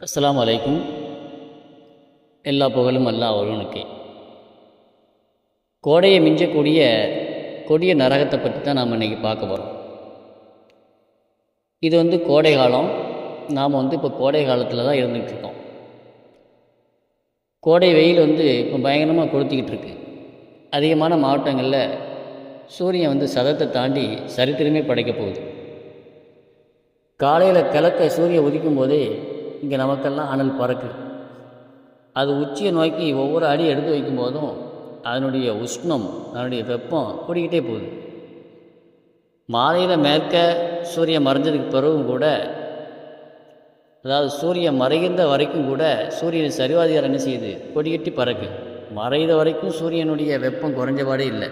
அஸ்லாம் அலைக்கும் எல்லா புகழும் அல்லா ஒருவனுக்கே கோடையை மிஞ்சக்கூடிய கொடிய நரகத்தை பற்றி தான் நாம் இன்றைக்கி பார்க்க போகிறோம் இது வந்து கோடை காலம். நாம் வந்து இப்போ கோடை காலத்தில் தான் இருந்துகிட்ருக்கோம் கோடை வெயில் வந்து இப்போ பயங்கரமாக கொளுத்திக்கிட்டு இருக்கு. அதிகமான மாவட்டங்களில் சூரியன் வந்து சதத்தை தாண்டி சரித்திரமே படைக்க போகுது. காலையில் கிழக்க சூரியன் உதிக்கும் போதே இங்கே நமக்கெல்லாம் அனல் பறக்கு. அது உச்சியை நோக்கி ஒவ்வொரு அடி எடுத்து வைக்கும் போதும் அதனுடைய உஷ்ணம் அதனுடைய வெப்பம் கூடிக்கிட்டே போகுது. மாலையில் மேற்க சூரியன் மறைஞ்சதுக்கு பிறகும் கூட அதாவது சூரியன் மறைகின்ற வரைக்கும் கூட சூரியன் சரிவாதிகாரம் என்ன செய்யுது? கொடிகட்டி பறக்கு. மறைந்த வரைக்கும் சூரியனுடைய வெப்பம் குறைஞ்சபாடே இல்லை.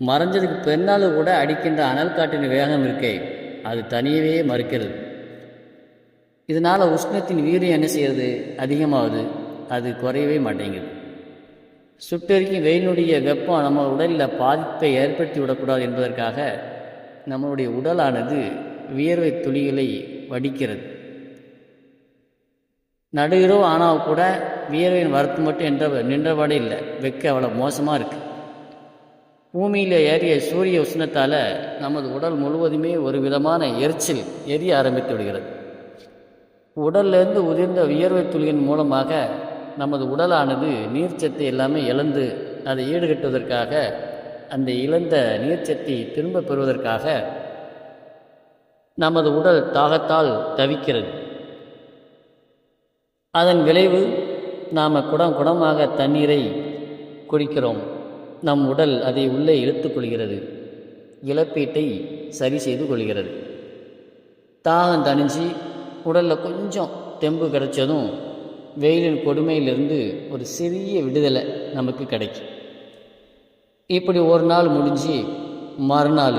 மறைஞ்சதுக்கு பின்னால் கூட அடிக்கின்ற அனல் காட்டின் வேகம் இருக்கே. அது தனியவே மறுக்கிறது. இதனால் உஷ்ணத்தின் வீரியம் என்ன செய்யறது அதிகமாகுது. அது குறையவே மாட்டேங்குது. சுட்டெருக்கி வெயிலுடைய வெப்பம் நம்ம உடலில் பாதிப்பை ஏற்படுத்தி விடக்கூடாது என்பதற்காக நம்மளுடைய உடலானது வியர்வை துளிகளை வடிக்கிறது. நடுகிறோம் ஆனால் கூட வியர்வையின் வரத்து மட்டும் என்ற நின்றபாடே இல்லை. வெக்க அவ்வளோ மோசமாக இருக்குது பூமியில் ஏறிய சூரிய உஷ்ணத்தால் நமது உடல் முழுவதுமே ஒரு விதமான எரிச்சல் எரிய ஆரம்பித்து விடுகிறது. உடல்லேருந்து உதிர்ந்த வியர்வை துளியின் மூலமாக நமது உடலானது நீர்ச்சத்தை எல்லாமே இழந்து அதை ஈடுகட்டுவதற்காக அந்த இழந்த நீர்ச்சத்தை திரும்ப பெறுவதற்காக நமது உடல் தாகத்தால் தவிக்கிறது. அதன் விளைவு நாம் குடம் குடமாக தண்ணீரை குடிக்கிறோம். நம் உடல் அதை உள்ளே இழுத்துக்கொள்கிறது இழப்பீட்டை சரி செய்து கொள்கிறது. தாகம் தணிஞ்சு உடலில் கொஞ்சம் தெம்பு கிடைச்சதும் வெயிலின் கொடுமையிலிருந்து ஒரு சிறிய விடுதலை நமக்கு கிடைக்கும். இப்படி ஒரு நாள் முடிஞ்சு மறுநாள்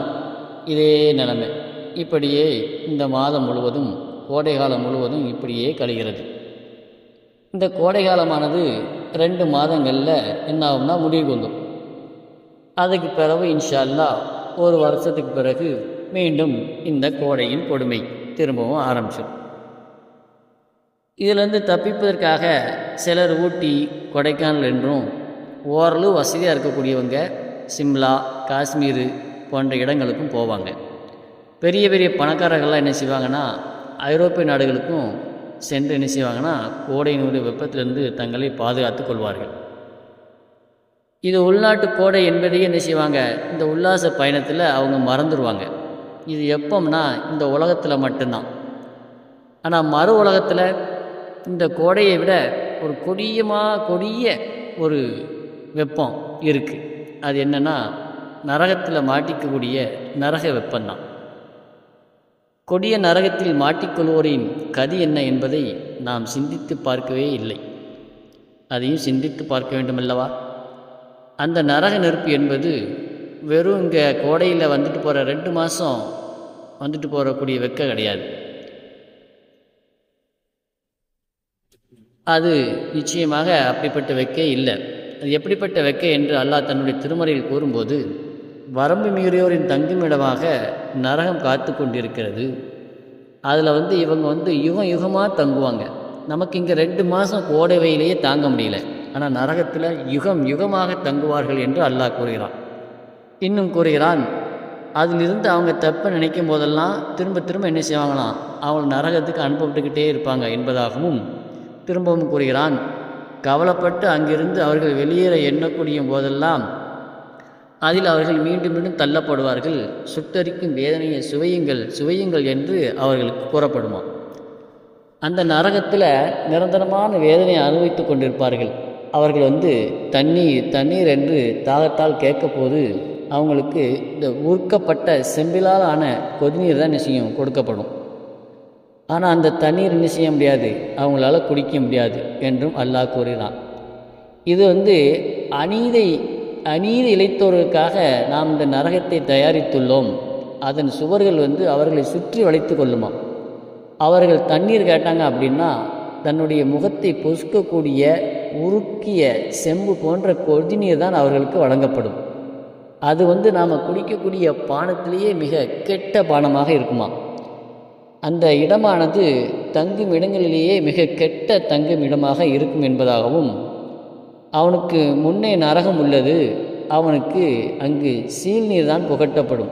இதே நிலைமை. இப்படியே இந்த மாதம் முழுவதும் கோடை காலம் முழுவதும் இப்படியே கழிகிறது. இந்த கோடை காலமானது ரெண்டு மாதங்களில் என்ன ஆகும்னா முடிவுக்கு வந்துடும் அதுக்கு பிறகு இன்ஷால்லா ஒரு வருஷத்துக்கு பிறகு மீண்டும் இந்த கோடையின் கொடுமை திரும்பவும் ஆரம்பிச்சிடும். இதிலிருந்து தப்பிப்பதற்காக சிலர் ஊட்டி கொடைக்கானல் என்றும் ஓரளவு வசதியாக இருக்கக்கூடியவங்க சிம்லா காஷ்மீர் போன்ற இடங்களுக்கும் போவாங்க. பெரிய பெரிய பணக்காரர்கள்லாம் என்ன செய்வாங்கன்னா ஐரோப்பிய நாடுகளுக்கும் சென்று என்ன செய்வாங்கன்னா கோடையினுடைய வெப்பத்திலிருந்து தங்களை பாதுகாத்து கொள்வார்கள். இது உள்நாட்டு கோடை என்பதையே என்ன செய்வாங்க இந்த உல்லாச பயணத்தில் அவங்க மறந்துடுவாங்க இது எப்போம்னா இந்த உலகத்தில் மட்டும்தான். ஆனால் மறு உலகத்தில் இந்த கோடையை விட ஒரு கொடியமாக கொடிய ஒரு வெப்பம் இருக்குது அது என்னென்னா நரகத்தில் மாட்டிக்கக்கூடிய நரக வெப்பம்தான். கொடிய நரகத்தில் மாட்டிக்கொள்வோரின் கதி என்ன என்பதை நாம் சிந்தித்து பார்க்கவே இல்லை. அதையும் சிந்தித்து பார்க்க வேண்டுமல்லவா? அந்த நரக நெருப்பு என்பது வெறும் இங்கே கோடையில் வந்துட்டு போகிற ரெண்டு மாதம் வந்துட்டு போகக்கூடிய வெக்க கிடையாது. அது நிச்சயமாக அப்படிப்பட்ட வெக்கே இல்லை. அது எப்படிப்பட்ட வெக்கை என்று அல்லாஹ் தன்னுடைய திருமறையில் கூறும்போது வரம்பு மீறியோரின் தங்குமிடமாக நரகம் காத்து கொண்டிருக்கிறது. அதில் வந்து இவங்க வந்து யுகம் யுகமாக தங்குவாங்க. நமக்கு இங்கே ரெண்டு மாதம் கோடை வெயிலேயே தாங்க முடியல. ஆனால் நரகத்தில் யுகம் யுகமாக தங்குவார்கள் என்று அல்லாஹ் கூறுகிறான். இன்னும் கூறுகிறான் அதிலிருந்து அவங்க தப்பை நினைக்கும் போதெல்லாம் திரும்ப திரும்ப என்ன செய்வாங்களாம்? அவங்க நரகத்துக்கு அனுப்பப்பட்டுக்கிட்டே இருப்பாங்க என்பதாகவும் திரும்பவும் கூறுகிறான் கவலைப்பட்டு அங்கிருந்து அவர்கள் வெளியேற எண்ணக்கூடிய போதெல்லாம் அதில் அவர்கள் மீண்டும் மீண்டும் தள்ளப்படுவார்கள். சுட்டரிக்கும் வேதனையை சுவையுங்கள் சுவையுங்கள் என்று அவர்களுக்கு கூறப்படுமா? அந்த நரகத்தில் நிரந்தரமான வேதனையை அனுபவித்து கொண்டிருப்பார்கள். அவர்கள் வந்து தண்ணீர் தண்ணீர் என்று தாகத்தால் கேட்கப்போது அவங்களுக்கு இந்த உருக்கப்பட்ட செம்பிலால் ஆன கொதிநீர் தான் நிச்சயம் கொடுக்கப்படும். ஆனால் அந்த தண்ணீர் என்ன செய்ய முடியாது? அவங்களால குடிக்க முடியாது என்றும் அல்லாஹ் கூறுகிறான். இது வந்து அநீதை அநீதி இழைத்தோர்களுக்காக நாம் இந்த நரகத்தை தயாரித்துள்ளோம். அதன் சுவர்கள் வந்து அவர்களை சுற்றி வளைத்து கொள்ளுமா அவர்கள் தண்ணீர் கேட்டாங்க அப்படின்னா தன்னுடைய முகத்தை பொசுக்கக்கூடிய உருக்கிய செம்பு போன்ற கொதிநீர் தான் அவர்களுக்கு வழங்கப்படும். அது வந்து நாம் குடிக்கக்கூடிய பானத்திலேயே மிக கெட்ட பானமாக இருக்குமா அந்த இடமானது தங்கும் இடங்களிலேயே மிக கெட்ட தங்கும் இடமாக இருக்கும் என்பதாகவும் அவனுக்கு முன்னே நரகம் உள்ளது அவனுக்கு அங்கு சீல்நீர் தான் புகட்டப்படும்.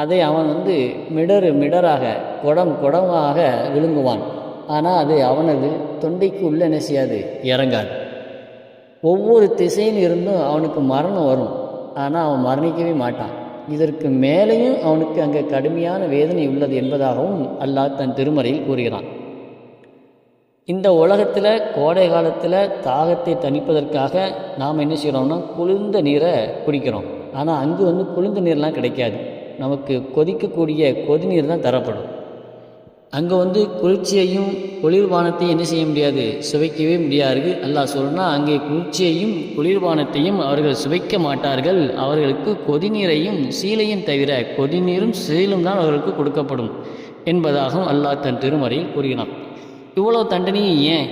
அதை அவன் வந்து மிடர் மிடராக குடம் குடமாக விழுங்குவான். ஆனால் அது அவனது தொண்டைக்கு உள்ள என்ன செய்யாது இறங்காது. ஒவ்வொரு திசையில் இருந்தும் அவனுக்கு மரணம் வரும். ஆனால் அவன் மரணிக்கவே மாட்டான். இதற்கு மேலேயும் அவனுக்கு அங்கே கடுமையான வேதனை உள்ளது என்பதாகவும் அல்லாஹ் தன் திருமறையில் கூறுகிறான். இந்த உலகத்தில் கோடை காலத்தில் தாகத்தை தணிப்பதற்காக நாம் என்ன செய்கிறோம்னா குளிர்ந்த நீரை குடிக்கிறோம். ஆனால் அங்கு வந்து குளிர்ந்த நீர்லாம் கிடைக்காது. நமக்கு கொதிக்கக்கூடிய கொதிநீர் தான் தரப்படும். அங்கே வந்து குளிர்ச்சியையும் குளிர்பானத்தையும் என்ன செய்ய முடியாது? சுவைக்கவே முடியாது. அல்லாஹ் சொல்றனா அங்கே குளிர்ச்சியையும் குளிர்பானத்தையும் அவர்கள் சுவைக்க மாட்டார்கள். அவர்களுக்கு கொதிநீரையும் சீலையும் தவிர கொதிநீரும் சீலும் தான் அவர்களுக்கு கொடுக்கப்படும் என்பதாகவும் அல்லாஹ் தன் திருமறையில் கூறுகிறான். இவ்வளோ தண்டனையும் ஏன்?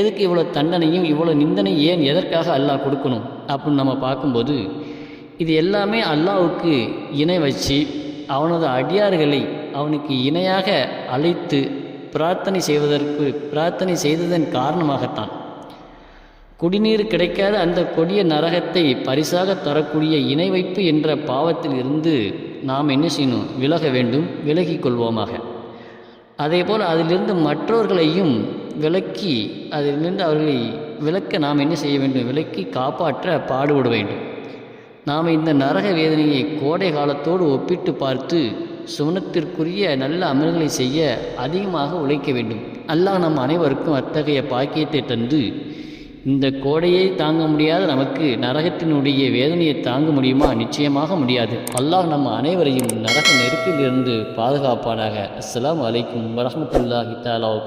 எதுக்கு இவ்வளோ தண்டனையும் இவ்வளோ நிந்தனை ஏன் எதற்காக அல்லாஹ் கொடுக்கணும்? அப்படின்னு நம்ம பார்க்கும்போது இது எல்லாமே அல்லாவுக்கு இணை வச்சு அவனது அடியார்களை அவனுக்கு இணையாக அழைத்து பிரார்த்தனை செய்வதற்கு பிரார்த்தனை செய்ததன் காரணமாகத்தான். குடிநீர் கிடைக்காத அந்த கொடிய நரகத்தை பரிசாக தரக்கூடிய இணை வைப்பு என்ற பாவத்தில் இருந்து நாம் என்ன செய்யணும்? விலக வேண்டும் விலகி கொள்வோமாக. அதேபோல் அதிலிருந்து மற்றவர்களையும் விலக்கி அதிலிருந்து அவர்களை விலக்க நாம் என்ன செய்ய வேண்டும்? விலக்கி காப்பாற்ற பாடுபட வேண்டும். நாம் இந்த நரக வேதனையை கோடை காலத்தோடு ஒப்பிட்டு பார்த்து சுவனத்திற்குரிய நல்ல அமல்களை செய்ய அதிகமாக உழைக்க வேண்டும். அல்லாஹ் நம் அனைவருக்கும் அத்தகைய பாக்கியத்தை தந்து இந்த கோடையை தாங்க முடியாத நமக்கு நரகத்தினுடைய வேதனையை தாங்க முடியுமா? நிச்சயமாக முடியாது. அல்லாஹ் நம் அனைவரையும் நரக நெருப்பிலிருந்து பாதுகாப்பானாக. அஸ்லாம் வலைக்கும் வரமத்துல்லாஹி தாலா வ